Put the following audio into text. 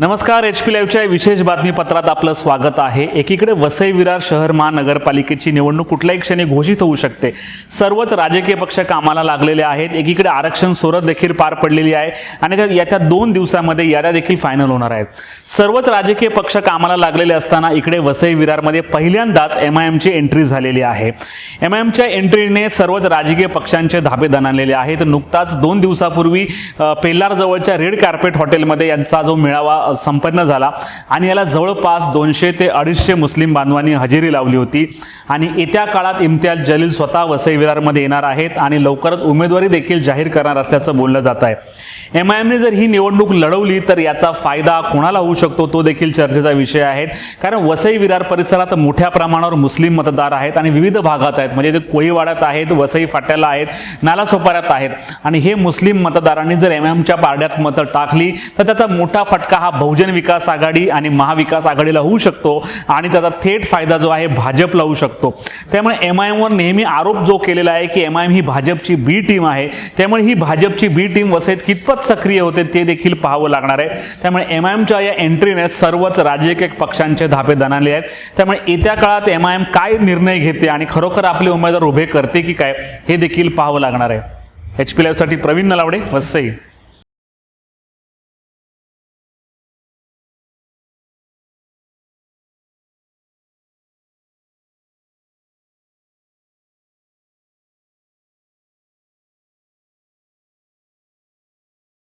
नमस्कार H P लाईव्हच्या विशेष बातमीपत्रात आपलं स्वागत आहे. एकीकडे वसई विरार शहर महानगरपालिकेची निवडणूक कुठल्याही क्षणी घोषित होऊ शकते. सर्वच राजकीय पक्ष कामाला लागलेले आहेत. एकीकडे आरक्षण सोरत देखील पार पडलेली आहे आणि त्या येत्या दोन दिवसामध्ये याद्या देखील फायनल होणार आहेत. सर्वच राजकीय पक्ष कामाला लागलेले असताना इकडे वसई विरारमध्ये पहिल्यांदाच एम आय एमची एंट्री झालेली आहे. एम आय एमच्या एंट्रीने सर्वच राजकीय पक्षांचे धाबे दणालेले आहेत. नुकताच दोन दिवसापूर्वी पेल्लारजवळच्या रेड कार्पेट हॉटेलमध्ये यांचा जो मेळावा संपन्न झाला. आणि याला जवळपास दोनशे ते अडीचशे मुस्लिम बांधवांनी हजेरी लावली होती. आणि येत्या काळात इम्तियाज जलील स्वतः वसई विरारमध्ये येणार आहेत आणि लवकरच उमेदवारी देखील जाहीर करणार असल्याचं बोललं जात आहे. एम आय एमने जर ही निवडणूक लढवली तर याचा फायदा कोणाला होऊ शकतो तो देखील चर्चेचा विषय आहे. कारण वसई विरार परिसरात मोठ्या प्रमाणावर मुस्लिम मतदार आहेत आणि विविध भागात आहेत. म्हणजे ते कोळीवाड्यात आहेत वसई फाट्याला आहेत नालासोपाऱ्यात आहेत. आणि हे मुस्लिम मतदारांनी जर एम एमच्या पारड्यात मतं टाकली तर त्याचा मोठा फटका हा बहुजन विकास आघाडी आणि महाविकास आघाडीला होऊ शकतो आणि त्याचा थेट फायदा जो आहे भाजपला होऊ शकतो. त्यामुळे एम आय एमवर नेहमी आरोप जो केलेला आहे की एम आय एम ही भाजपची बी टीम आहे त्यामुळे ही भाजपची बी टीम वसईत कितपत सक्रिय होते ते देखील पाहावं लागणार आहे. त्यामुळे एम आय एमच्या या एंट्रीने सर्वच राजकीय पक्षांचे धापे दणाले आहेत. त्यामुळे येत्या काळात एम आय एम काय निर्णय घेते आणि खरोखर आपले उमेदवार उभे करते की काय हे देखील पाहावं लागणार आहे. एच पी लाईव्हसाठी प्रवीण नलावडे वसई.